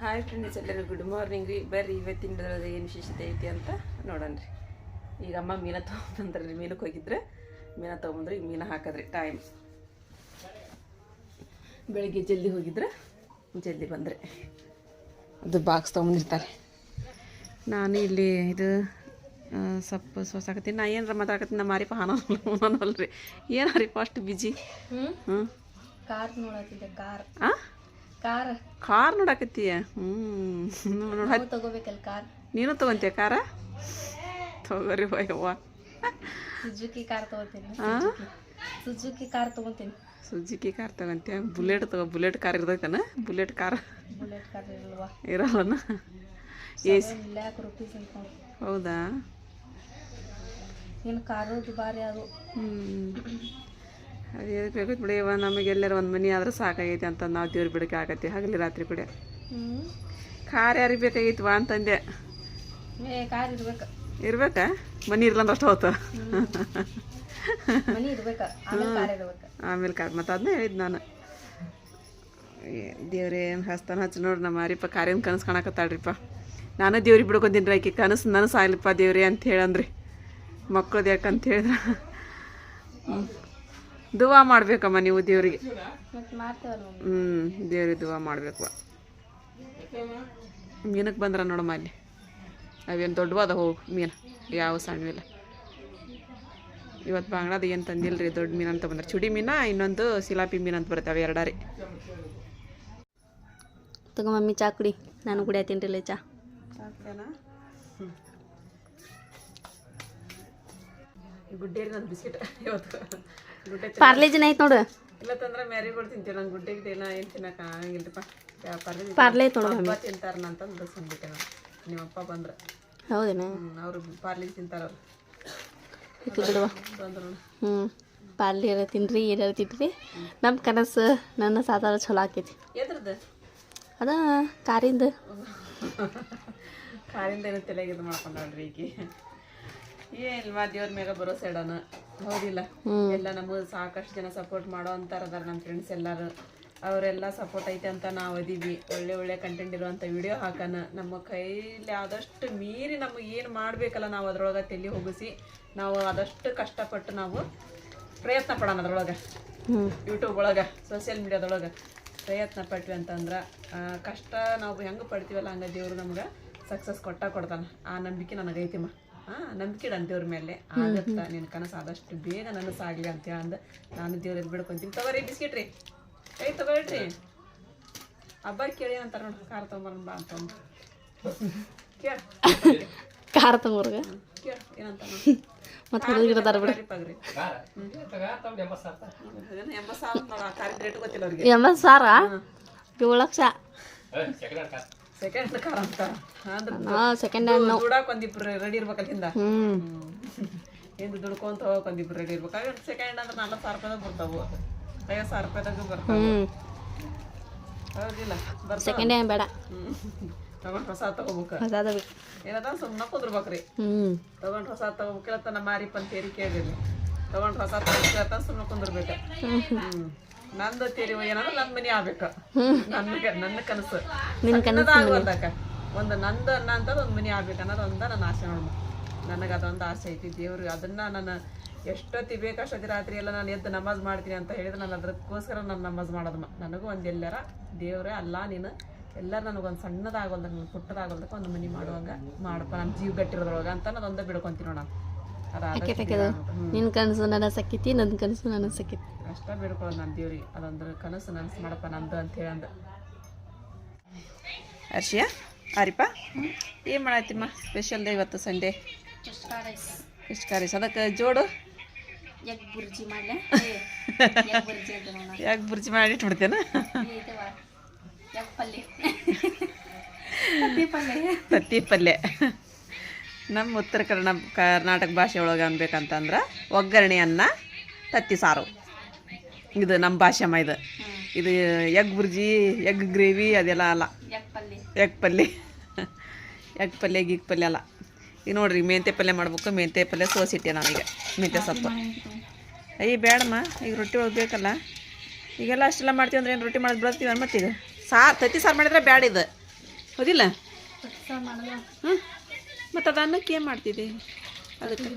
Hi friends ಎಲ್ಲರಿಗೂ good morning ರೀ. ಬರ್ರಿ ಇವತ್ತಿನ ಏನು ವಿಶೇಷತೆ ಐತಿ ಅಂತ ನೋಡೋಣ ರೀ. ಈಗ ಅಮ್ಮ ಮೀನ ತೊಗೊಂಡ್ರಿ ರೀ ಮೀನಕ್ಕೆ ಹೋಗಿದ್ರೆ. ಮೀನ ತೊಗೊಂಬಂದ್ರೆ ಈಗ ಮೀನ ಹಾಕದ್ರಿ ಟೈಮ್ ಬೆಳಿಗ್ಗೆ ಜಲ್ದಿ ಹೋಗಿದ್ರೆ ಜಲ್ದಿ ಬಂದರೆ. ಅದು ಬಾಕ್ಸ್ ತೊಗೊಂಬಂದಿರ್ತಾರೆ. ನಾನು ಇಲ್ಲಿ ಇದು ಸಪ್ಪ ಸೋಸಾಕತ್ತೀನಿ ನಾ ಏನಾರ ಮಾತಾಡಕತ್ತೀನಿ ನಮ್ಮ ಮಾರಿಪ ಹಾನಲ್ರಿ ಏನಾರಿಪ್ಪ ಅಷ್ಟು ಬಿಜಿ ಹ್ಮ್? ಹ್ಞೂ ಕಾರ್ ನೋಡತ್ತಿದ್ದೆ ಕಾರ್ ಆ? ಕಾರ್ ಕಾರ್ ನೋಡಕತ್ತೀಯ? ಹ್ಞೂ ನೋಡಿ ತಗೋಬೇಕಲ್ಲ ಕಾರ್ ನೀನು ತಗೊಂತೀಯ ಕಾರ ತಗೋರಿ ಯವ್ವ. ಸುಜುಕಿ ಕಾರ್ ತಗೋತೀನಿ? ಸುಜುಕಿ ಕಾರ್ ತಗೋತೀನಿ. ಸುಜುಕಿ ಕಾರ್ ತಗೊಂತೀಯ? ಬುಲೆಟ್ ತಗೋ ಬುಲೆಟ್ ಕಾರ್ ಇರ್ತೈತನ? ಬುಲೆಟ್ ಕಾರ್ ಬುಲೆಟ್ ಕಾರ್ ಇರಲ್ವಾ? ಇರಲ್ಲನ ಸೆವೆನ್ ಲ್ಯಾಕ್ ರುಪೀಸ್ ಅಂತ ಹೌದಾ? ಏನು ಕಾರು ದುಬಾರಿ ಅದು. ಹ್ಞೂ ಅದು ಎದಕ್ಕೆ ಬೇಕು ಬಿಡಿ ಇವಾಗ ನಮಗೆ ಎಲ್ಲರ ಒಂದು ಮನೆ ಆದ್ರೆ ಸಾಕಾಗೈತಿ ಅಂತ ನಾವು ದೇವ್ರ ಬಿಡಕ್ಕೆ ಆಗತ್ತೆ. ಹಗಲಿ ರಾತ್ರಿ ಕೂಡ ಖಾರ ಕಾರ್ ಬೇಕಾಗಿತ್ತು ವಾ ಅಂತಂದೆ. ಕಾರ್ ಇರ್ಬೇಕು. ಇರ್ಬೇಕಾ? ಮನೆ ಇರ್ಲಂದ್ರೆ ಅಷ್ಟು ಹೋತ ಆಮೇಲೆ ಕಾರ್ ಮತ್ತೆ ಆಮೇಲೆ ಕಾರ್. ಮತ್ತು ಅದನ್ನೇ ಹೇಳಿದ್ದು ನಾನು. ದೇವ್ರೇ ಏನು ಹಸ್ತಾನ ಹಚ್ಚಿ ನೋಡ್ರಿ ನಮ್ಮ ಮಾರಿಪ್ಪ ಕಾರ್ಯನ ಕನಸು ಕಾಣಕತ್ತಾಳ್ರಿಪ್ಪ. ನಾನು ದೇವ್ರಿಗೆ ಬಿಡ್ಕೊಂತೀನಿ ರೀ ಆಕೆ. ಕನಸು ನನಸು ದೇವ್ರಿ ದೇವ್ರೇ ಅಂತ ಹೇಳಂದ್ರಿ. ಮಕ್ಕಳದು ಯಾಕಂತ ಹೇಳಿದ್ರ. ದುವಾ ಮಾಡ್ಬೇಕಮ್ಮ ನೀವು ದೇವ್ರಿಗೆ. ಹ್ಞೂ ದೇವ್ರಿಗೆ ದುವಾ ಮಾಡ್ಬೇಕು. ಮೀನಕ್ಕೆ ಬಂದ್ರ ನೋಡಮ್ಮ ಅಲ್ಲಿ. ಅವೇನು ದೊಡ್ಡವಾದ ಹೋ ಮೀನು ಯಾವ ಸಣ್ಣವಿಲ್ಲ ಇವತ್ತು ಬಾಂಗ್ಲಾದ ಏನು ತಂದಿಲ್ರಿ ದೊಡ್ಡ ಮೀನು ಅಂತ ಬಂದ್ರೆ. ಚುಡಿ ಮೀನ ಇನ್ನೊಂದು ಸಿಲಾಪಿ ಮೀನು ಅಂತ ಬರುತ್ತೆ ಅವು ಎರಡಾರಿ. ತಗೋ ಮಮ್ಮಿ ಚಾ ಕುಡಿ. ನಾನು ಕುಡಿಯತ್ತೀನಿ ರೀ ಚಾ. ಗುಡ್ಡೇರಿ ನನ್ನ ಬಿಸ್ಕಿಟ್ ಇವತ್ತು. ಗುಡ್ಡೆ ಪಾರ್ಲೇಜಿನ ಐತೆ ನೋಡು. ಇಲ್ಲತ್ತಂದ್ರೆ ಮ್ಯಾರಿಗೋಲ್ಡ್ ತಿಂತೀವಿ ನಂಗೆ ಗುಡ್ಡೆಗೆ ದಿನ ಏನು ತಿನ್ನಕ್ಕೆ ಆಗಂಗಿಲ್ಲಪ್ಪ. ಪಾರ್ಲೆ ಪಾರ್ಲೆ ತೊಗೊಂಡು ಹಬ್ಬ ತಿಂತಾರನ ಅಂತಂದು ಬಸ್ಸಂದ್ಬಿಟ್ಟೆ ನಾನು. ನಿಮ್ಮಪ್ಪ ಬಂದ್ರೆ. ಹೌದೇನ? ಅವರು ಪಾರ್ಲೆ ತಿಂತಾರ ಅವ್ರು. ಬಿಡುವ. ಹ್ಞೂ ಪಾರ್ಲಿ ಏನಾರ ತಿನ್ರಿ ಏನಾರ ತಿನ್ರಿ ನಮ್ಮ ಕನಸು ನನ್ನ ಸಾಧಾರ ಚಲೋ ಆಕೈತಿ. ಎದ್ರದ್ದು? ಅದ ಕಾರಿಂದ. ಕಾರಿಂದ ಏನೋ ತಲೆಗೆ ಇದು ಮಾಡ್ಕೊಂಡ್ರಿ ಈಕಿ. ಏನಿಲ್ವಾ ದೇವ್ರ ಮ್ಯಾಗ ಭರೋಸೆ ಇಡೋಣ. ಹೌದಿಲ್ಲ. ಎಲ್ಲ ನಮಗೆ ಸಾಕಷ್ಟು ಜನ ಸಪೋರ್ಟ್ ಮಾಡೋ ಅಂತಾರ ಅದಾರ ನಮ್ಮ ಫ್ರೆಂಡ್ಸ್ ಎಲ್ಲಾರು. ಅವರೆಲ್ಲ ಸಪೋರ್ಟ್ ಐತೆ ಅಂತ ನಾವು ಅದೀವಿ ಒಳ್ಳೆ ಒಳ್ಳೆ ಕಂಟೆಂಟ್ ಇರುವಂಥ ವಿಡಿಯೋ ಹಾಕನ ನಮ್ಮ ಕೈಲಿ ಆದಷ್ಟು ಮೀರಿ ನಮಗೆ ಏನು ಮಾಡಬೇಕಲ್ಲ ನಾವು ಅದ್ರೊಳಗೆ ತಲೆ ಹೋಗಿಸಿ. ನಾವು ಆದಷ್ಟು ಕಷ್ಟಪಟ್ಟು ನಾವು ಪ್ರಯತ್ನ ಪಡೋಣ ಅದ್ರೊಳಗೆ. ಯೂಟ್ಯೂಬ್ ಒಳಗೆ ಸೋಷಿಯಲ್ ಮೀಡಿಯಾದೊಳಗೆ ಪ್ರಯತ್ನ ಪಟ್ವಿ ಅಂತಂದ್ರೆ ಕಷ್ಟ ನಾವು ಹೆಂಗೆ ಪಡ್ತೀವಲ್ಲ ಹಂಗೆ ದೇವ್ರು ನಮ್ಗೆ ಸಕ್ಸಸ್ ಕೊಟ್ಟ ಕೊಡ್ತಾನೆ. ಆ ನಂಬಿಕೆ ನನಗೈತಿಮ್ಮ ನಂಬಿಕೆ ಇಡ ದೇವ್ರ ಮೇಲೆ. ಆಗತ್ತ ನಿನ್ನ ಕನಸು ಆದಷ್ಟು ಬೇಗ ನನಸಾಗ್ಲಿ ಅಂತ ಅಂದ ನಾನು ದೇವ್ರಲ್ಲಿ ಬಿಡ್ಕೊಂತೀನಿ. ತಗೋರಿ ಬಿಸ್ಕಿಟ್ ರೀ. ಏಯ್ ತಗೊಳ್ರಿ. ಹಬ್ಬ ಕೇಳಿ ಅಂತಾರ ನೋಡ್ರಿ ಕಾರ್ ತೊಗೊಂಬರೋಣ ಬಾ ಅಂತ ಕೇಳ. ಖಾರ ತಗೋರ್ಗ. ಕೇಳ ಏನಂತ ಮತ್ತೆ ಹುಡುಗಿರದಾರ ಬಿಡು. ಪಗ್ರಿ. ಎಂಬತ್ತು ಸಾವಿರ ಎಂಬತ್ತು ಸಾವಿರ ಏಳು ಲಕ್ಷ. ಸೆಕೆಂಡ್ ಕಾರ್ ಅಂತ. ಅಂದ್ರೆ ಹಾಂ ಸೆಕೆಂಡ್ ಹ್ಯಾಂಡ್ ನಾವು ದುಡಾಕ್ ಒಂದಿಬ್ರು ರೆಡಿ ಇರ್ಬೇಕಲ್ಲ ಹಿಂದ ಹ್ಞೂ ಹಿಂದೆ ದುಡ್ಕೊಂತ ಹೋಗಕ್ ಒಂದಿಬ್ರು ರೆಡಿ ಇರ್ಬೇಕಾಗ ಸೆಕೆಂಡ್ ಅಂದ್ರೆ ನಾಲ್ಕು ಸಾವಿರ ರೂಪಾಯಿದಾಗ ಬರ್ತಾವು. ಐವತ್ತು ಸಾವಿರ ರೂಪಾಯಿದಾಗ ಬರ್ತಾವ. ಹೌದಿಲ್ಲ. ಬರ್ತಾವ. ಸೆಕೆಂಡ್ ಹ್ಯಾಂಡ್ ಬೇಡ. ಹ್ಮ್. ತಗೊಂಡ್ ಹೊಸ ತಗೋಬೇಕು. ಹೊಸಾದ ಬೇಕು. ಏನದ ಸುಮ್ಮನೆ ಕುದ್ರಬೇಕ್ರಿ. ಹ್ಞೂ ತಗೊಂಡ್ ಹೊಸ ತಗೋಬೇಕಿಲ್ಲ ತನ್ನ ಮಾರಿಪ್ಪ ಅಂತ ಹೇಳಿ ಕೇಳಿದ್ರಿ ತಗೊಂಡ್ ಹೊಸ ತಗೋಬೇಕಿಲ್ಲ ಸುಮ್ಮನೆ ಕುಂದಿರ್ಬೇಕು ಹ್ಮ್. ನಂದು ತೆರಿವ ಏನಂದ್ರೆ ನನ್ನ ಮನೆ ಆಗ್ಬೇಕು. ನನ್ನ ನನ್ನ ಕನಸು. ನಿನ್ನ ಕನಸು ಆಗಲ್ದಕ್ಕ ಒಂದು ನಂದು ಅನ್ನ ಅಂತ ಒಂದು ಮನೆ ಆಗ್ಬೇಕು ಅನ್ನೋದು ಒಂದ ನನ್ನ ಆಸೆ ನೋಡಮ್ಮ ನನಗೆ ಅದೊಂದು ಆಸೆ ಐತಿ ದೇವ್ರಿಗೆ ಅದನ್ನ ನಾನು ಎಷ್ಟೊತ್ತಿ ಬೇಕಷ್ಟೊತ್ತಿ ರಾತ್ರಿ ಎಲ್ಲ ನಾನು ಎದ್ದು ನಮಾಜ್ ಮಾಡ್ತೀನಿ ಅಂತ ಹೇಳಿದ್ರೆ ನಾನು ಅದಕ್ಕೋಸ್ಕರ ನಾನು ನಮಾಜ್ ಮಾಡೋದಮ್ಮ ನನಗೂ ಒಂದು ಎಲ್ಲರ ದೇವ್ರೇ ಅಲ್ಲ ನೀನು ಎಲ್ಲ ನನಗೊಂದು ಸಣ್ಣದಾಗಲ್ದ ನನ್ನ ಪುಟ್ಟದಾಗಲ್ದಕ್ಕೆ ಒಂದು ಮನೆ ಮಾಡುವಾಗ ಮಾಡಪ್ಪ ನನ್ನ ಜೀವ ಗಟ್ಟಿರೋದ್ರೊಳಗೆ ಅಂತ ನಾನು ಒಂದೇ ಬಿಡ್ಕೊಂತೀನಿ ನೋಡ ಬೇಕದು ನಿನ್ನ ಕನಸು ನನ್ನ ಸಕ್ಕಿತಿ ನನ್ನ ಕನಸು ನನ್ನ ಸಕ್ಕಿತಿ ಅಷ್ಟ ಬೇಡ್ಕೊಳ್ಳೋದು ನನ್ನ ದೇವ್ರಿ. ಅದೊಂದು ಕನಸು ನನಸು ಮಾಡಪ್ಪ ನಂದು ಅಂತ ಹೇಳಂದ. ಹರ್ಷಿಯ ಆರಿಪ? ಏನು ಮಾಡತ್ತಿಮ್ಮ ಸ್ಪೆಷಲ್ ಡೇ ಇವತ್ತು ಸಂಡೇ ಎಷ್ಟು ಕಾರಿ ಅದಕ್ಕೆ ಜೋಡು? ಯಾಕೆ ಬುರ್ಜಿ ಮಾಡ್ಲೆ? ಯಾಕೆ ಬುರ್ಜಿ ಮಾಡಿ ಇಟ್ಬಿಡ್ತೇನ? ಪಲ್ಯ ತತ್ತಿ ಪಲ್ಯ ನಮ್ಮ ಉತ್ತರ ಕನ್ನಡ ಕರ್ನಾಟಕ ಭಾಷೆ ಒಳಗೆ ಅನ್ಬೇಕಂತಂದ್ರೆ ಒಗ್ಗರಣೆ ಅನ್ನ ತತ್ತಿ ಸಾರು. ಇದು ನಮ್ಮ ಭಾಷೆ ಅಮ್ಮ ಇದು. ಇದು ಎಗ್ ಬುರ್ಜಿ ಎಗ್ ಗ್ರೇವಿ ಅದೆಲ್ಲ ಅಲ್ಲ. ಎಗ್ ಪಲ್ಯ ಎಗ್ ಪಲ್ಯ ಗಿಗ್ ಪಲ್ಯ ಅಲ್ಲ. ಈಗ ನೋಡ್ರಿ ಮೆಂತೆ ಪಲ್ಯ ಮಾಡ್ಬೇಕು ಮೆಂತೆ ಪಲ್ಯ ಸೋಸಿಟ್ಟೆ ನಾನೀಗ. ಮೆಂತೆ ಸೊಪ್ಪು. ಅಯ್ಯ ಬೇಡಮ್ಮ ಈಗ ರೊಟ್ಟಿ ಒಳಗೆ ಬೇಕಲ್ಲ. ಈಗೆಲ್ಲ ಅಷ್ಟೆಲ್ಲ ಮಾಡ್ತೀವಿ ಅಂದ್ರೆ ಏನು ರೊಟ್ಟಿ ಮಾಡೋದು ಬಿಡ್ತೀವಿ ಮತ್ತೀಗ ಸಾರು ತತ್ತಿ ಸಾರು ಮಾಡಿದ್ರೆ ಬ್ಯಾಡ ಇದು. ಹೌದಿಲ್ಲ? ಹ್ಞೂ ಮತ್ತು ಅದು ಅನ್ನಕ್ಕೆ ಏನು ಮಾಡ್ತಿದ್ದೆ? ಅದಕ್ಕೆ.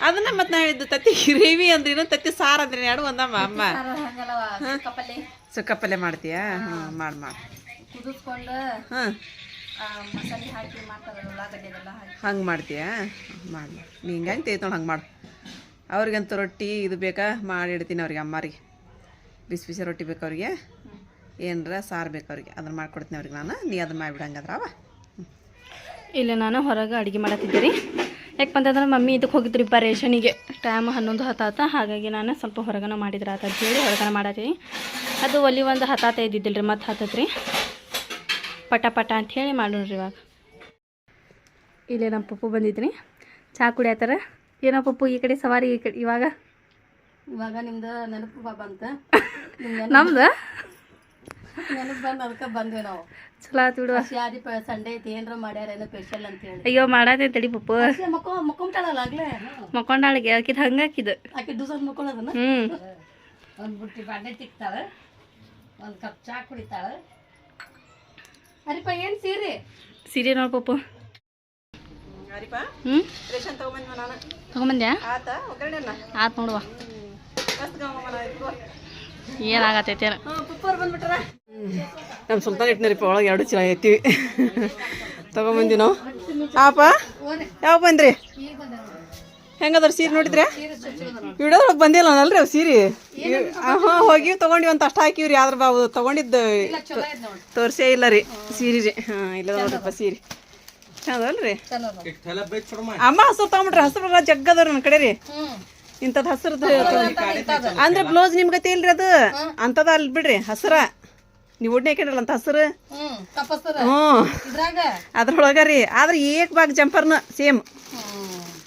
ಅದನ್ನ ಮತ್ತೆ ನಾ ಹೇಳಿದ್ದು ತತ್ತಿ ಗ್ರೇವಿ ಅಂದ್ರೇನು ತತ್ತಿ ಸಾರು ಅಂದ್ರೆ ಎರಡು ಒಂದಮ್ಮ ಅಮ್ಮ. ಸುಕ್ಕಪ್ಪಲ್ಲೆ ಮಾಡ್ತೀಯಾ? ಹ್ಞೂ ಮಾಡಿ ಮಾಡಿ. ಕುದಿಸ್ಕೊಂಡು ಹಾಂ. ಹಂಗೆ ಮಾಡ್ತೀಯಾ? ಮಾಡಿ ನೀ ತೈತ್ ನೋಡಿ ಹಂಗೆ ಮಾಡು. ಅವ್ರಿಗಂತೂ ರೊಟ್ಟಿ ಇದು ಬೇಕಾ? ಮಾಡಿ ಇಡ್ತೀನಿ ಅವ್ರಿಗೆ ಅಮ್ಮರಿಗೆ. ಬಿಸಿ ಬಿಸಿ ರೊಟ್ಟಿ ಬೇಕು ಅವ್ರಿಗೆ. ಏನರ ಸಾರು ಬೇಕು ಅವ್ರಿಗೆ. ಅದನ್ನ ಮಾಡ್ಕೊಡ್ತೀನಿ ಅವ್ರಿಗೆ ನಾನು. ನೀ ಅದನ್ನ ಮಾಡಿಬಿಡು ಹಂಗಾದ್ರೆ ಅವ ಇಲ್ಲಿ ನಾನು ಹೊರಗೆ ಅಡುಗೆ ಮಾಡತ್ತಿದ್ದೆ ರೀ ಯಾಕೆ ಬಂತಂದ್ರೆ ಮಮ್ಮಿ ಇದಕ್ಕೆ ಹೋಗಿದ್ರಿ ರೇಷನಿಗೆ. ಟೈಮ್ ಹನ್ನೊಂದು ಹತ್ತಾತ ಹಾಗಾಗಿ ನಾನು ಸ್ವಲ್ಪ ಹೊರಗನ ಮಾಡಿದ್ರೆ ಆತ ಅಂತ ಹೇಳಿ ಹೊರಗನ ಮಾಡತ್ತೀನಿ. ಅದು ಒಲಿ ಒಂದು ಹತ್ತಾತ ಇದ್ದಿದ್ದಿಲ್ಲ ರೀ ಮತ್ತೆ ಹತ್ತತ್ರಿ. ಪಟ ಪಟ ಅಂತ ಹೇಳಿ ಮಾಡೋಣ್ರಿ ಇವಾಗ. ಇಲ್ಲೇ ನಮ್ಮ ಪಪ್ಪು ಬಂದಿದ್ರಿ ಚಹಾ ಕುಡಿಯತ್ತಾರ ಏನೋ ಪಪ್ಪು ಈ ಕಡೆ ಸವಾರಿ ಈ ಕಡೆ ಇವಾಗ? ಇವಾಗ ನಿಮ್ದು ನೆನಪು ಬಾ ಬಂತ. ನಮ್ದು? ನೆನಪು ಬಂದು ಅದಕ್ಕೆ ಬಂದ್ವಿ ನಾವು. ಚಲೋ ಆತು ಬಿಡುವ ಶಾದಿ ಸಂಡೇ ಐತಿ ಏನ್ರ ಮಾಡ್ಯಾರೇನೋ ಸ್ಪೆಷಲ್ ಅಂತ ಹೇಳಿ. ಅಯ್ಯೋ ಮಾಡಾತೆ ತಡಿ ಪಪ್ಪ. ಮಕ್ಕೋ ಮಕ್ಕೊಂಬಿಟ್ಟಾಳಲ್ಲ ಆಗ್ಲೇ? ಮಕ್ಕೊಂಡಾಳಿಗೆ ಆಕಿದ್ ಹಂಗಾಕಿದ್ ಆಕೆ ದಿವಸ ಮಕ್ಕೊಳ್ಳೋದನ್ನ ಹ್ಞೂ ಒಂದು ಬುಟ್ಟಿ ಬಾಂಡೆ ತಿಕ್ತಾಳೆ ಒಂದು ಕಪ್ ಚಾ ಕುಡಿತಾಳ. ಅರಿಪ ಏನು ಸೀರೆ? ಸೀರೆ ನೋಡ್ ಪಪ್ಪ. ಅರಿಪ ಹ್ಞೂ ರೇಷನ್ ತೊಗೊಂಬಂದ್ವ ನಾನು. ತಗೊಂಬಂದ್ಯಾ? ಆತ ಆತ್ ನೋಡುವ ಏನಾಗತ್ತೈತೆ ನಮ್ಮ ಸುಲ್ತಾನ್ ಇಟ್ನರಿಪ್ಪ ಒಳಗೆ ಎರಡು ಚೀಲ ಎತ್ತೀವಿ. ತಗೊಂಬಂದಿ ನಾವು. ಆಪ ಯಾವ ಬಂದ್ರಿ? ಹೆಂಗದ್ರ ಸೀರೆ ನೋಡಿದ್ರೆ? ವಿಡಿಯೋದೊಳಗೆ ಬಂದಿಲ್ಲ ಅಲ್ರಿ ಅವು ಸೀರೆ. ಹಾಂ ಹೋಗಿ ತೊಗೊಂಡಿವಿ ಅಂತ ಅಷ್ಟು ಹಾಕಿವ್ರಿ ಆದ್ರ ಬಾವು ತೊಗೊಂಡಿದ್ದು ತೋರ್ಸೇ ಇಲ್ಲ ರೀ ಸೀರೆ ರೀ. ಹಾಂ ಇಲ್ಲ ನೋಡ್ರಪ್ಪ ಸೀರೆ. ಚಂದಲ್ರಿ ಅಮ್ಮ ಹಸು ತಗೊಂಬಿಟ್ರಿ ಹಸು ಜಗ್ಗದವ್ರಿ ನನ್ನ ಕಡೆ ರೀ. ಇಂಥದ್ದು ಹಸಿರದ್ದು ಅಂದ್ರೆ ಬ್ಲೌಸ್ ನಿಮ್ಗತಿ ಇಲ್ರಿ ಅದು. ಅಂತದ ಅಲ್ಲಿ ಬಿಡ್ರಿ ಹಸ್ರ. ನೀವು ಒಡ್ನೆ ಹಾಕಿರಲ್ಲ ಅಂತ ಹಸ್ರು? ಇದ್ರಾಗ? ಅದ್ರೊಳಗ ರೀ ಆದ್ರೆ ಏಕ್ ಬಾಗ್ ಜಂಪರ್ನ ಸೇಮ್.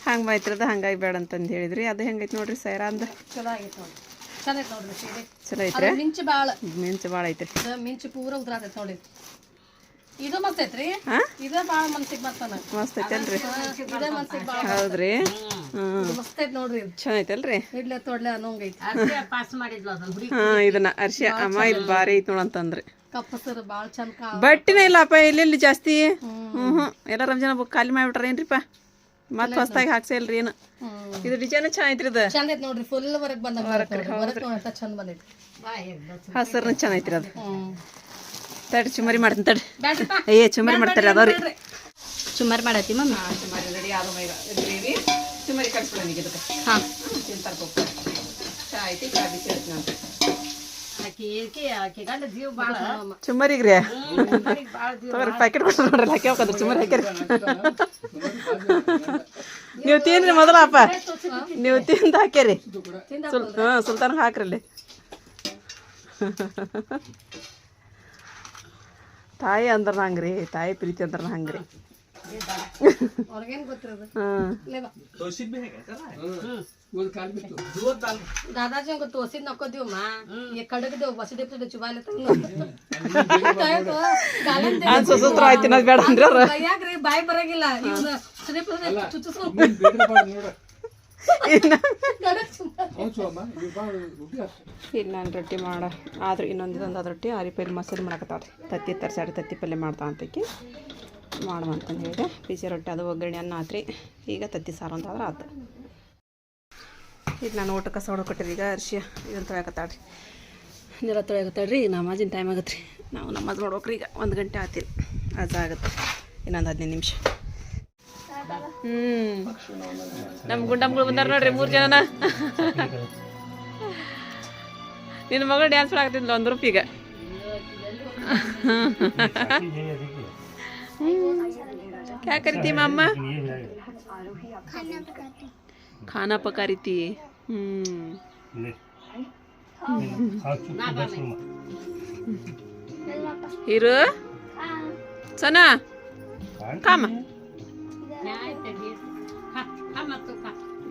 ಹಂಗೆ ಮೈತ್ರದ ಹಂಗಾಗಿ ಬೇಡ ಅಂತಂದು ಹೇಳಿದ್ರಿ. ಅದು ಹೆಂಗೈತಿ ನೋಡ್ರಿ ಸೈರ ಅಂದ? ಚಲೋ ಆಗೈತೆ ನೋಡಿ ಚಂದ ನೋಡ್ರಿ ಚಲೋ ಐತ್ರಿ ಅದು ಮಿಂಚು ಭಾಳ ಮಿಂಚು ಭಾಳ ಐತ್ರಿ. ಮಿಂಚು ಪೂರ ಉದ್ರಾತೈತೆ ನೋಡಿ ಇದು ಮಸ್ತ್ ಐತ್ರಿ. ಇದೇ ಮನ್ಸಿಗೆ ಐತಲ್ರಿ ಇದೇ ಮನ್ಸಿಗೆ ಹೌದ್ರಿ? ಹ್ಮ್. ಮಸ್ತ್ ಐತೆ ನೋಡ್ರಿ ಇದು. ಚಲೋ ಐತಲ್ರಿ ಇಡ್ಲೆ ತೊಡ್ಲೆ ಅನ್ನೋಂಗೈತಿ ಹಾ ಇದನ್ನ ಅರ್ಶಿ ಅಮ್ಮ ಇದು ಭಾರಿ ಐತ್ ನೋಡಂತಂದ್ರಿ ಕಪ್ಪಸರು ಚಂದ ಬಟ್ಟಿನ ಇಲ್ಲಪ್ಪ ಎಲ್ಲೆಲ್ಲಿ ಜಾಸ್ತಿ? ಹ್ಞೂ ಹ್ಞೂ ಎಲ್ಲ ರಂಜನ ಬುಕ್ ಖಾಲಿ ಮಾಡ್ಬಿಟ್ರ ಏನ್ರಿಪ್ಪ? ಮತ್ ಹೊಸ್ತಾಗಿ ಹಾಕ್ಸೇ ಇಲ್ರಿ ಏನು? ಇದು ಡಿಸೈನ್ ಚೆನ್ನಾಗಿ ಇದು. ಚಂದ ಐತಿ ನೋಡ್ರಿ ಫುಲ್ ವರೆಗ್ ಬಂದ ವರ್ಕ್ ನೋಡತ್ತ ಚಂದ ಬಂದೈತಿ ಹಸರ್ನ ಚೆನ್ನಾಗೈತ್ರಿ ಅದು. ತಡ್ರಿ ಚುಮರಿ ಮಾಡ್ತೀನಿ ತಡಿ ಏ ಚುಮರಿ ಮಾಡ್ತಾರೆ ಅದಾವ್ರಿ. ಚುಮರಿ ಮಾಡತ್ತಿ ಮಮ್ಮಿ? ಚುಮರಿ ರೆಡಿ ಆದ ಮೈಗ ಗ್ರೇವಿ ಚುಮರಿ ಕಟ್ಸ್ಬಿಡೋಣ ಈಗ ಇದಕ್ಕೆ. ಹಾಂ. ತಿಂತಾರೆ ಪಪ್ಪ. ಚಾ ಐತಿ ಚಾ ಬಿಸಿ ಐತಿ ನಾನು ಚುಮ್ಮರಿಗ್ರಿ ತಗೋರಿ ಪ್ಯಾಕೆಟ್ ಕೊಡ್ತಾರೆ ನೋಡ್ರಿ ಹಾಕಿ ಹೋಗದ್ರಿ ಚುಮ್ಮರಿ ಹಾಕ್ಯಾರಿ. ನೀವು ತಿನ್ರಿ ಮೊದಲಪ್ಪ ನೀವು ತಿಂದು ಹಾಕ್ಯಾರಿ. ಸುಲ್ ಹಾಂ ಸುಲ್ತಾನ ಹಾಕ್ರಲ್ಲಿ. ತಾಯಿ ಅಂದ್ರೆ ಹಂಗೆ ರೀ ತಾಯಿ ಪ್ರೀತಿ ಅಂದ್ರೆ ಹಂಗೆ ರೀ ದಾದಾಜಿ ಹಂಗ ತೋಸಿದ್ ನಕ್ಕೋದಿವಮ್ಮ ಈ ಕಡಗದೇವ್ ಬಸದಿ ಪಸಡಿ ಚುಬಾಲ ಸುಸೂತ್ರ ಆಯ್ತಿನ ಬೇಡ ಅಂದ್ರೆ ಯಾಕ್ರಿ ಬಾಯಿ ಬರಂಗಿಲ್ಲ. ಇವ್ನ ಸುಡಿ ಪಸಡಿ ಚುಚ್ಚಿಸ್ಕೊಂಡು ಇನ್ನು ಕಡಕ್ ಚುಮ್ಮ ಈಗ ನಾನು ರೊಟ್ಟಿ ಮಾಡ. ಆದ್ರೆ ಇನ್ನೊಂದು ಇದೊಂದು ರೊಟ್ಟಿ ಪಲ್ಲೆ ಮಸಾಲೆ ಮಾಡಕತ್ತಾರೆ ತತ್ತಿ ತರ್ಸಾಡಿ ತತ್ತಿ ಪಲ್ಯ ಮಾಡ್ತಾ ಅಂತಕ್ಕೆ ಮಾಡುವ ಅಂತಂದು ಹೇಳಿದೆ. ಬಿಸಿ ರೊಟ್ಟಿ ಅದು ಒಗ್ಗರಣೆ ಅನ್ನ ಆತ್ರಿ. ಈಗ ತತ್ತಿ ಸಾರು ಅಂತ ಆದ್ರೆ ಆತು. ಈಗ ನಾನು ಊಟಕ್ಕೆ ಸೌಡ ಕೊಟ್ಟಿರಿ. ಈಗ ಅರ್ಶಿ ಇದನ್ನು ತೊಳ್ಯಾಕತ್ತಾಳ್ರಿ. ನೆಲ ತೊಳ್ಯಾಕತ್ತಾಳ್ರಿ. ಈಗ ನಮಾಜಿನ ಟೈಮ್ ಆಗತ್ತೆ ರೀ ನಾವು ನಮಾಜ್ ಮಾಡ್ಬೇಕ್ರಿ ಈಗ ಒಂದು ಗಂಟೆ ಆತಿಲ್ಲ ಅದು ಆಗುತ್ತೆ. ಇನ್ನೊಂದು ಹದಿನೈದು ನಿಮಿಷ. ನಮ್ಮ ಗುಂಡಮ್ಗಳು ಬಂದಾರ ನೋಡ್ರಿ ಮೂರು ಜನನ ನಿನ್ನ ಮಗಳು ಡ್ಯಾನ್ಸ್ ಮಾಡಾಕತ್ತಿದ್ಲು ಒಂದು ರೂಪಾಯಿಗೆ क्या करती मम्मा खाना पका रही थी हम्म हीरो सना काम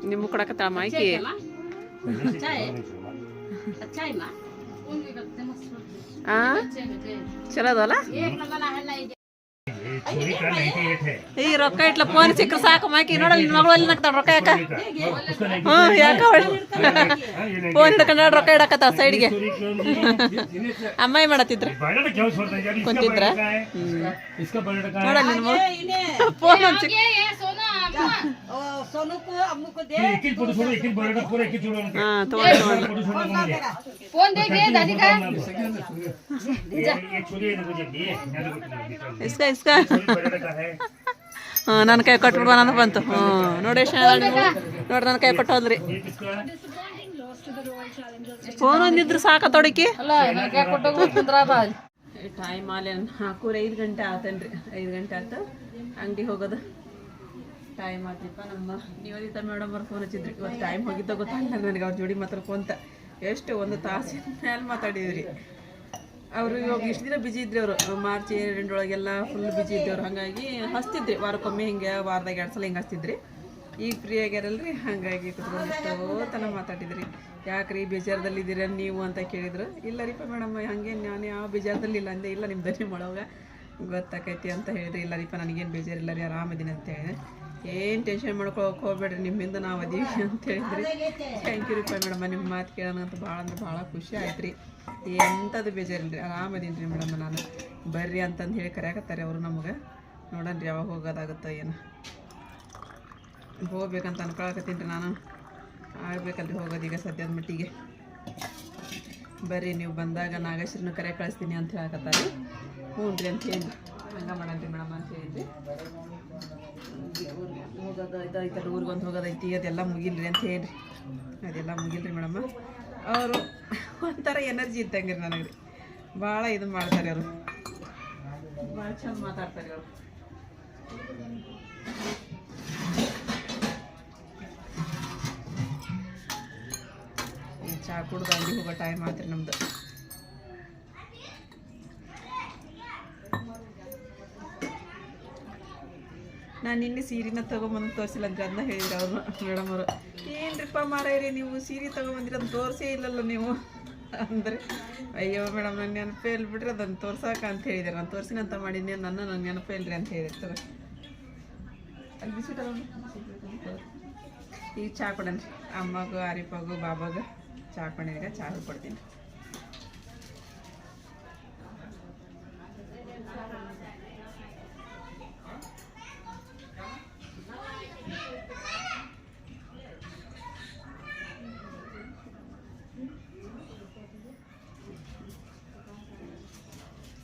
ನಿಮ್ಮ ಕೊಡಕತ್ತಾಳ ಮಾಯ್ಕಿ? ಆ? ಚಲೋ ಅದಲ್ಲ? ಈ ರೊಕ್ಕ ಇಟ್ಲ ಫೋನ್ ಸಿಕ್ಕರು ಸಾಕು ಮಾಕಿ. ನೋಡಲ್ ನಿನ್ ಮಗಳು ಅಲ್ಲಿ ನಗ್ತಾಳ ರೊಕ್ಕ ಯಾಕ? ಹ್ಮ್ ಯಾಕ? ಫೋನ್ ಹಿಡ್ಕೊಂಡು ರೊಕ್ಕ ಇಡಕತ್ತ ಸೈಡ್ಗೆ ಅಮ್ಮಾಯಿ ಮಾಡತ್ತಿದ್ರ. ಕುಂತಿದ್ರ? ನೋಡಲ್ ನಿನ್ ಮಗಳು. ಫೋನ್ ಸಿಕ್ಕ सोनू को अम्मू को दे एक एक फोटो छोड़ो एक एक बायोडाटा पूरा एक एक छोड़ो उनका ಹಾಂ ತಗೊಂಡು ತಗೊಂಡು फोटो छोड़ो मुझे फोन दे दे दादी का ये ये छोरी है मुझे ये याद रखो ಇಸ್ಕ ಇಸ್ಕ छोरी बायोडाटा है ಹಾಂ ನನ್ನ ಕೈ ಕೊಟ್ಬಿಡ್ಬ ಅಂತ ಬಂತು ಹ್ಞೂ ನೋಡಿ ಎಷ್ಟು ನೋಡ್ರಿ ನನ್ನ ಕೈ ಕೊಟ್ಟೋದ್ರಿ ये किसका है ಫೋನ್ ಒಂದಿದ್ರು ಸಾಕ ತೊಡಕಿ ಅಲ್ಲ ನನಗೆ ಕೊಟ್ಟು ಕುಂದ್ರದ ಟೈಮ್ ಅಲ್ಲಿ ನಾಲ್ಕೂವರೆ ಐದು ಗಂಟೆ ಆತನ್ರಿ ಐದು ಗಂಟೆ ಆತ ಅಂಗಡಿ ಹೋಗೋದು ಟೈಮ್ ನಮ್ಮ ನಿವೇದಿತ ಮೇಡಮ್ ಅವ್ರು ಫೋನ್ ಹಚ್ಚಿದ್ರಿ. ಟೈಮ್ ಹೋಗಿದ್ದ ಗೊತ್ತಾಗಲ್ಲ ನನಗೆ ಅವ್ರ ಜೋಡಿ ಮಾತಾಡ್ಕೊಂತ ಎಷ್ಟು ಒಂದು ತಾಸಿನ ಮೇಲೆ ಮಾತಾಡಿದ್ರಿ. ಅವರು ಇವಾಗ ಇಷ್ಟು ದಿನ ಬಿಜಿ ಇದ್ರಿ ಅವರು. ಮಾರ್ಚ್ ಎರಡರೊಳಗೆಲ್ಲ ಫುಲ್ ಬಿಜಿ ಇದ್ದವ್ರು ಹಾಗಾಗಿ ಹಚ್ತಿದ್ರಿ. ವಾರಕ್ಕೊಮ್ಮೆ ಹಿಂಗೆ, ವಾರದಾಗ ಎರಡು ಸಲ ಹಿಂಗೆ ಹಚ್ತಿದ್ರಿ. ಈಗ ಫ್ರೀ ಆಗ್ಯಾರಲ್ರಿ? ಹಾಗಾಗಿ ಕುತ್ಕೊಂಡು ಎಷ್ಟೋ ಮಾತಾಡಿದ್ರಿ. ಯಾಕ್ರಿ ಬೇಜಾರದಲ್ಲಿ ಇದ್ದೀರ ನೀವು ಅಂತ ಕೇಳಿದ್ರು. ಇಲ್ಲ ರೀಪ ಮೇಡಮ್ ಹಂಗೆ ನಾನು ಯಾವ ಬೇಜಾರದಲ್ಲಿ ಇಲ್ಲ. ಅಂದೆ ಇಲ್ಲ ನಿಮ್ಮ ದನಿ ಮಾಡೋವಾಗ. ಗೊತ್ತಾಕೈತಿ ಅಂತ ಹೇಳಿದ್ರಿ. ಇಲ್ಲ ರೀಪ ನನಗೇನು ಬೇಜಾರಿಲ್ಲ ರೀ. ಆರಾಮಿದ್ದೀನಿ ಅಂತ ಹೇಳಿದೆ ಏನು ಟೆನ್ಷನ್ ಮಾಡ್ಕೊಳಕ್ಕೆ ಹೋಗ್ಬೇಡ್ರಿ, ನಿಮ್ಮಿಂದ ನಾವು ಅದೀವಿ ಅಂತ ಹೇಳಿದ್ರಿ. ಥ್ಯಾಂಕ್ ಯು ರೀಪ ಮೇಡಮ್ ನಿಮ್ಮ ಮಾತು ಕೇಳೋಣ ಅಂತ ಭಾಳ ಅಂದ್ರೆ ಭಾಳ ಖುಷಿ ಆಯ್ತು ರೀ ಎಂಥದ್ದು ಬೇಜಾರಿಲ್ಲ ರೀ ಆರಾಮದೀನಿ ರೀ ಮೇಡಮ್ ನಾನು. ಬರ್ರಿ ಅಂತಂದು ಹೇಳಿ ಕರೆಯಕತ್ತಾರೆ ಅವರು ನಮಗೆ. ನೋಡೋಣ ಯಾವಾಗ ಹೋಗೋದಾಗುತ್ತೋ ಏನು. ಹೋಗ್ಬೇಕಂತ ಅನ್ಕೊಳಕತ್ತೀನಿ ರೀ ನಾನು. ಆಗ್ಬೇಕಲ್ರಿ ಹೋಗೋದು ಈಗ ಸದ್ಯದ ಮಟ್ಟಿಗೆ. ಬರ್ರಿ, ನೀವು ಬಂದಾಗ ನಾಗೇಶ್ವರನ ಕರೆ ಕಳಿಸ್ತೀನಿ ಅಂತ ಹೇಳಕತ್ತಾರೆ. ಹ್ಞೂ ರೀ ಅಂತ ಹೇಳಿ. ಹಂಗೆ ಮಾಡನ್ರಿ ಮೇಡಮ್ ಅಂತ ಹೇಳಿದ್ರಿ. ಹೋಗೋದು ಊರಿಗೆ ಒಂದು ಹೋಗೋದೈತಿ ಅದೆಲ್ಲ ಮುಗಿಲ್ರಿ ಅಂತ ಹೇಳ್ರಿ. ಅದೆಲ್ಲ ಮುಗಿಲ್ರಿ ಮೇಡಮ್ಮ. ಅವರು ಒಂಥರ ಎನರ್ಜಿ ಇದ್ದಂಗೆ ರೀ ನನಗೆ ರೀ ಭಾಳ ಇದು ಮಾಡ್ತಾರೆ ಅವರು. ಭಾಳ ಚಂದ ಮಾತಾಡ್ತಾರೆ ಅವರು. ಚಹಾ ಕುಡ್ದು ಅಂಗಡಿ ಹೋಗೋ ಟೈಮ್ ಆತ್ರಿ ನಮ್ದು. ನಾನು ನಿನ್ನೆ ಸೀರೆನ ತೊಗೊಂಬಂದು ತೋರಿಸಿಲ್ಲ ಅಂತ ಅದನ್ನ ಹೇಳಿದ್ರು ಅವರು ಮೇಡಮ್ ಅವರು. ಏನ್ರಿಪ್ಪ ಮಾರಾಯ್ರಿ, ನೀವು ಸೀರೆ ಅಂತ ತೋರಿಸೇ ಇಲ್ಲಲ್ಲ ನೀವು? ಅಂದರೆ, ಅಯ್ಯೋ ಮೇಡಮ್ ನನ್ನ ನೆನಪೇ ಇಲ್ಲ ಬಿಡ್ರಿ, ಅದನ್ನು ತೋರ್ಸಾಕ ಅಂತ ಹೇಳಿದ್ದಾರೆ ನಾನು ತೋರಿಸಿನ ಅಂತ ಮಾಡೀನಿ ನನ್ನ ನನ್ನ ನೆನಪೇ ಇಲ್ರಿ ಅಂತ ಹೇಳಿರ್ತಾರೆ ಅಲ್ಲಿ ಬಿಸಿಟ್ ಈಗ ಚಹಾ ಕೊಡನ್ರಿ. ಅಮ್ಮಗೂ ಆರಿಪಾಗು ಬಾಬಾಗ ಚಹಾ ಕೊಡಿದ್ರೆ ಚಹಾ ಕೊಡ್ತೀನಿ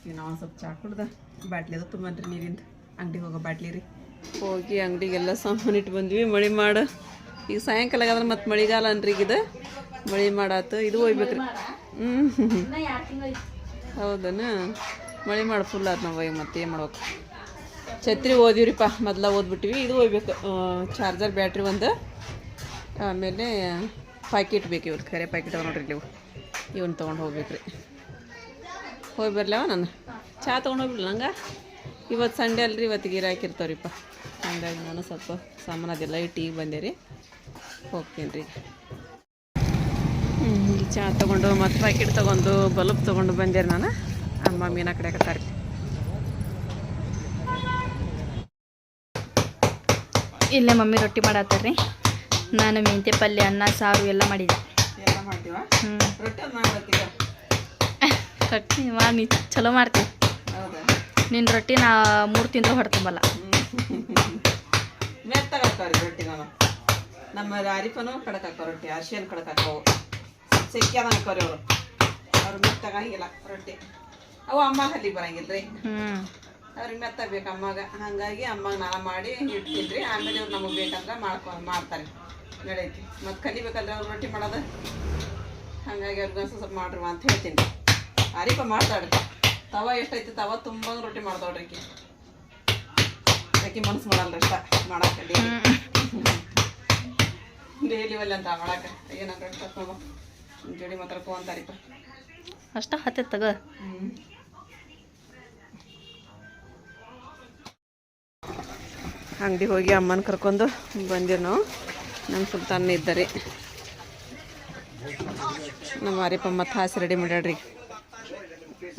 ಈಗ ನಾವು ಸ್ವಲ್ಪ ಚಹಾ ಕುಡ್ದ. ಬಾಟ್ಲಿ ಅದು ತುಂಬನ್ರಿ ನೀರಿಂದು. ಅಂಗಡಿಗೆ ಹೋಗೋ ಬಾಟ್ಲಿ ರೀ. ಹೋಗಿ ಅಂಗಡಿಗೆಲ್ಲ ಸಾಮಾನು ಇಟ್ಟು ಬಂದ್ವಿ. ಮಳೆ ಮಾಡ. ಈಗ ಸಾಯಂಕಾಲ ಆಗಾದ್ರೆ ಮತ್ತೆ ಮಳೆಗಾಲ ಇದು. ಮಳೆ ಮಾಡಾತು. ಇದು ಒಯ್ಬೇಕ್ರಿ. ಹ್ಞೂ ಹೌದನ? ಮಳೆ ಮಾಡಿ ಫುಲ್ ಆತು ನಾವು ಈಗ ಮತ್ತೆ ಏನು ಮಾಡ್ಬೇಕು? ಛತ್ರಿ ಓದಿವ್ರಿಪ್ಪ ಮೊದಲ ಓದ್ಬಿಟ್ಟಿವಿ ಇದು ಒಯ್ಬೇಕು. ಚಾರ್ಜರ್, ಬ್ಯಾಟ್ರಿ ಒಂದು. ಆಮೇಲೆ ಪ್ಯಾಕೆಟ್ ಬೇಕು ಇವ್ರು ಖರೆ ಪ್ಯಾಕೆಟ್ ಅವ ನೋಡ್ರಿ ನೀವು ಇವನ್ನ ತೊಗೊಂಡು ಹೋಗ್ಬೇಕ್ರಿ. ಹೋಗಿ ಬರ್ಲವ ನಾನು? ಚಹಾ ತೊಗೊಂಡು ಹೋಗ್ಬಿಡ್ಲ ನಂಗೆ. ಇವತ್ತು ಸಂಡೇ ಅಲ್ರಿ ಇವತ್ತು ಗಿರಾಕಿ ಹಾಕಿರ್ತಾವ್ರಿಪ್ಪ. ಹಂಗಾಗಿ ನಾನು ಸ್ವಲ್ಪ ಸಾಮಾನು ಅದೆಲ್ಲ ಈಗ ಬಂದೆ ರೀ. ಹೋಗ್ತೀನಿ ರೀ. ಹ್ಞೂ ಚಹಾ ತೊಗೊಂಡು ಮತ್ತು ಪ್ಯಾಕೆಟ್ ತೊಗೊಂಡು ಬಲ್ಬ್ ತೊಗೊಂಡು ಬಂದೆ ರೀ ನಾನು. ಅಮ್ಮ ಮೀನ ಕಡೆಕತ್ತಾರೆ ಇಲ್ಲೇ ಮಮ್ಮಿ ರೊಟ್ಟಿ ಮಾಡತ್ತಾರ್ರಿ ನಾನು ಮೆಂತ್ಯ ಪಲ್ಯ ಅನ್ನ ಸಾರು ಎಲ್ಲ ಮಾಡಿದ್ದೆ ಹ್ಞೂ ಮಾಡ್ಬೇಕೀಗ ಮಾಡಿ ನೀ ಚಲೋ ಮಾಡ್ತೀನಿ ಹೌದಾ ನಿನ್ನ ರೊಟ್ಟಿ ನಾ ಮೂರು ತಿಂದ್ರೆ ಹೊಡ್ತಂಬಲ್ಲ ಮೆತ್ತಗೆ ಹಾಕವ್ರಿ ರೊಟ್ಟಿ ನಾನು ನಮ್ಮ ಅರಿಪನು ಕಡಕ್ ಹಾಕೋ ರೊಟ್ಟಿ ಅರಿಶಿನ ಕಡಕ್ ಹಾಕೋ. ಸೆಕ್ಯಾದ ಹಾಕೋರಿ ಅವರು. ಅವ್ರು ಮೆತ್ತಗಾಗಿಲ್ಲ ರೊಟ್ಟಿ. ಅವು ಅಮ್ಮ ಹಲ್ಲಿ ಬರಂಗಿಲ್ಲ ರೀ ಅವ್ರಿಗೆ ಮೆತ್ತ ಬೇಕು ಅಮ್ಮಗೆ. ಹಾಗಾಗಿ ಅಮ್ಮಗೆ ನಾನು ಮಾಡಿ ಇಡ್ತೀನಿ ರೀ ಆಮೇಲೆ ಇವ್ರು ನಮಗೆ ಬೇಕಂದ್ರೆ ಮಾಡ್ಕೊ ಮಾಡ್ತಾರೆ. ನಡೆಯುತ್ತೆ ಮತ್ತು ಕಲಿಬೇಕಂದ್ರೆ ಅವ್ರು ರೊಟ್ಟಿ ಮಾಡೋದು. ಹಾಗಾಗಿ ಅವ್ರಿಗೆ ಸ್ವಲ್ಪ ಸ್ವಲ್ಪ ಮಾಡ್ರಿ ಅಂತ ಹೇಳ್ತೀನಿ. ಆರಿಪ ಮಾಡ್ತಾಳ್ರಿ ತವ ಎಷ್ಟೈತಿ? ತವ ತುಂಬ ರೊಟ್ಟಿ ಮಾಡ್ತಾಳ್ರಿ ಆಕಿ ಆಕಿ ಮನ್ಸು ಮಾಡಲ್ರಿ ಅಷ್ಟ ಮಾಡಕ್ಕೆ ಡೈಲಿ ಒಲ್ಲೆ ಅಂತ ಮಾಡಾಕ ಏನಂತ ಮಾತ್ರ ಜೋಡಿ ಅಂತ ಅರಿಪ. ಅಷ್ಟ ಹತ್ತೆ ತಗೋ. ಅಂಗಡಿ ಹೋಗಿ ಅಮ್ಮನ ಕರ್ಕೊಂಡು ಬಂದಿರು ನಾವು ನಮ್ಮ ಸುಲ್ತಾನ ಇದ್ದಾರೆ. ನಮ್ಮ ಅರಿಪಮ್ಮ ಮತ್ತು ಹಾಸಿ ರೆಡಿ ಮಾಡ್ಯಾಡ್ರಿ